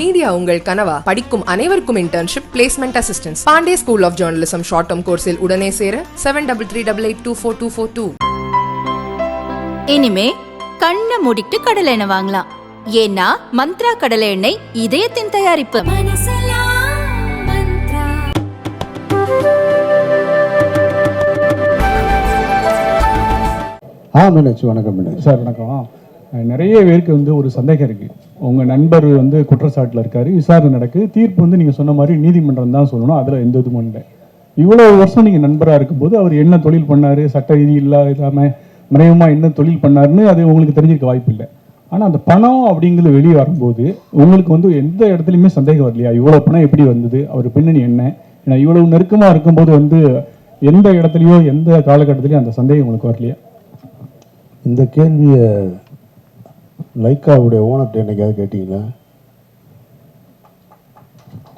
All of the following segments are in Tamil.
மீடியா உங்கள் கனவா? படிக்கும் அனைவருக்கும் internship placement assistance Pandey school of journalism short term கோர்ஸில் உடனே சேர seven double three double eight two four two four two இனிமே கண்ணை மூடிட்டு கடலை எண்ணெய் வாங்கலாம். ஏன்னா மந்த்ரா கடலை எண்ணெய் இதயத்தின் தயாரிப்பு. ஆ மீனாட்சி வணக்கம் மீனாட்சி சார் வணக்கம். நிறைய பேருக்கு வந்து ஒரு சந்தேகம் இருக்கு. உங்க நண்பர் வந்து குற்றச்சாட்டில் இருக்காரு. விசாரணை நடக்குது. தீர்ப்பு வந்து நீங்க சொன்ன மாதிரி நீதிமன்றம் தான் சொல்லணும். அதுல எந்த இதுவும் இல்லை. இவ்வளவு வருஷம் நீங்க நண்பரா இருக்கும்போது அவர் என்ன தொழில் பண்ணாரு? சட்ட ரீதி இல்லா இல்லாம மறைமுகமா என்ன தொழில் பண்ணாருன்னு அது உங்களுக்கு தெரிஞ்சிருக்க வாய்ப்பு இல்லை. ஆனா அந்த பணம் அப்படிங்கிறது வெளியே வரும்போது உங்களுக்கு வந்து எந்த இடத்துலையுமே சந்தேகம் வரலையா? இவ்வளவு பணம் எப்படி வந்தது? அவர் பின்னணி என்ன? ஏன்னா இவ்வளவு நெருக்கமா இருக்கும்போது வந்து எந்த இடத்துலையோ எந்த காலகட்டத்திலையும் அந்த சந்தேகம் உங்களுக்கு வரலையா? இந்த கேள்வியை லைக்காவுடைய ஓனர்கிட்ட என்னைக்காவது கேட்டீங்களா?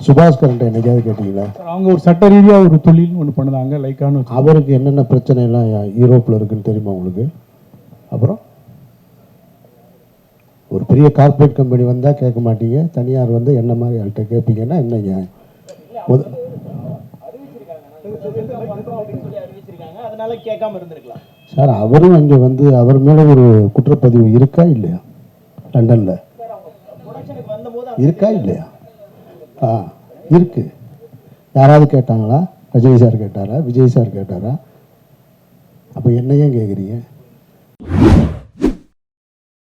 சுபாஸ்கரன்ட்ட என்னைக்காவது கேட்டீங்களா? அவங்க ஒரு சட்ட ரீதியா ஒரு தொழில் ஒன்று பண்ணுதாங்க லைக்கான்னு அவருக்கு என்னென்ன பிரச்சனை எல்லாம் யூரோப்பில் இருக்குன்னு தெரியுமா உங்களுக்கு? அப்புறம்? ஒரு பெரிய கார்ப்பரேட் கம்பெனி வந்தால் கேட்க மாட்டீங்க தனியார் வந்து என்ன மாதிரி ஆள்கிட்ட கேட்பீங்கன்னா என்ன நியாயம்? முத- அதனால கேட்காம இருந்திருக்கலாம். சார் அவரும் அங்கே வந்து அவர் மேலே ஒரு குற்றப்பதிவு இருக்கா இல்லையா? லண்டனில் இருக்கா இல்லையா? ஆ இருக்கு. யாராவது கேட்டாங்களா? ரஜினி சார் கேட்டாரா? விஜய் சார் கேட்டாரா? அப்போ என்ன ஏன் கேட்குறீங்க